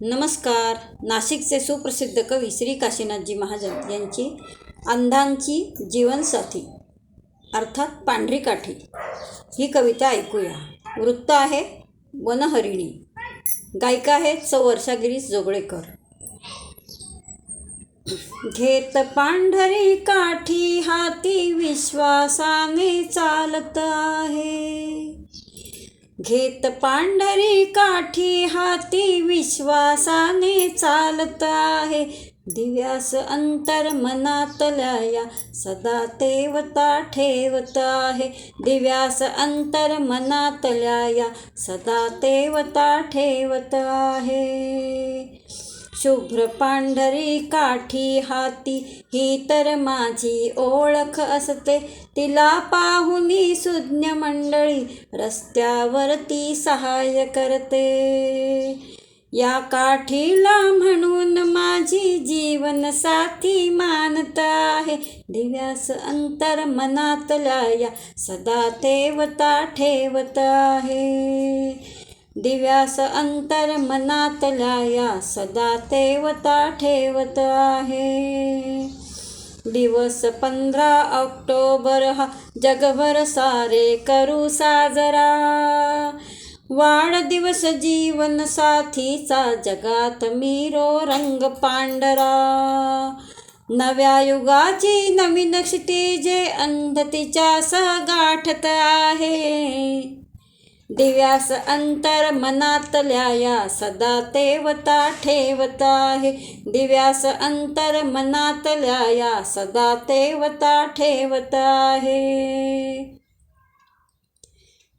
नमस्कार. नाशिकचे सुप्रसिद्ध कवी श्री काशीनाथजी महाजन यांची अंधांची जीवनसाथी अर्थात पांढरी काठी. ही कविता ऐकूया. वृत्त आहे वनहरिणी. गायिका आहेत सौ वर्षागिरीस जोगळेकर. घेत पांढरी काठी हाती विश्वासाने चालत आहे. घेत पांढरी काठी हाती विश्वासाने चालत आहे. दिव्यास अंतर मनातल्या या सदा तेवता ठेवत आहे. दिव्यास अंतर मनातल्या या सदा तेवता ठेवत आहे. शुभ्र पांढरी काठी हाती ही तर माझी ओळख असते. तिला पाहुनी सुज्ञ मंडळी रस्त्यावरती सहाय्य करते. या काठीला म्हणून माझी जीवन साथी मानत आहे. दिव्यास अंतर मनातल्या या सदा तेवता ठेवत आहे. दिव्यास अंतर मनातल्या या सदा तेवता ठेवत आहे. दिवस पंधरा ऑक्टोबर हा जगभर सारे करू साजरा. वाढदिवस जीवन साथीचा जगात मीरो रंग पांढरा. नव्या युगाची नवीन क्षितिजे अंधतीच्या सह गाठत आहे. दिव्यास अंतर मनातल्या या सदा तेवता ठेवत आहे. दिव्यास अंतर मनातल्या या सदा तेवता ठेवत आहे.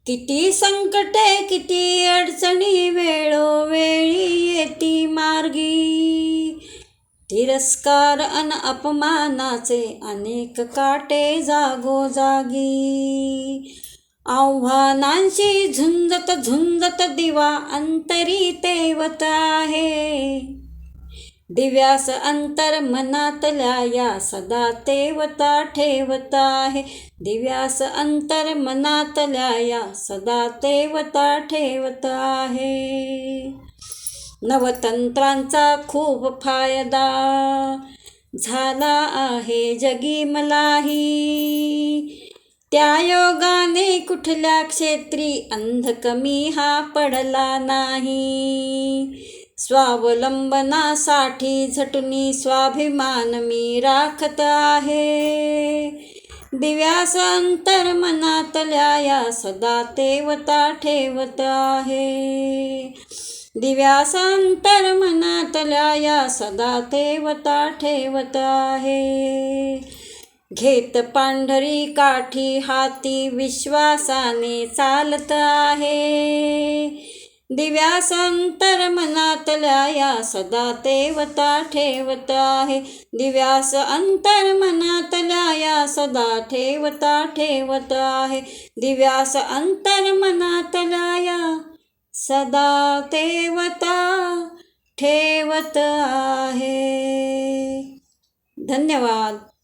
किती संकटे किती अडचणी वेळोवेळी येती मार्गी. तिरस्कार अन अपमानाचे अनेक काटे जागोजागी. आव्हानांशी झुंजत झुंजत दिवा अंतरी तेवत आहे. दिव्यास अंतर मनातल्या या सदा तेवता ठेवत आहे. दिव्यास अंतर मनातल्या या सदा तेवता ठेवत आहे. नवतंत्रांचा खूप फायदा झाला आहे. जगी मलाही त्या योगाने कुठल्या क्षेत्री अंध कमी हा पडला नाही. स्वावलंबनासाठी झटुनी स्वाभिमान मी राखत आहे. दिव्यास अंतर मनातल्या या सदा तेवता ठेवत आहे. दिव्यास अंतर मनातल्या या सदा तेवता ठेवत आहे. घेत पांढरी काठी हाती विश्वासाने चालत आहे. दिव्यासंतर मनातल्या या सदा तेवता ठेवत आहे. दिव्यास अंतर मनातल्या या सदा ठेवता ठेवत आहे. दिव्यास अंतर मनातल्या या सदा तेवता ठेवत आहे. धन्यवाद.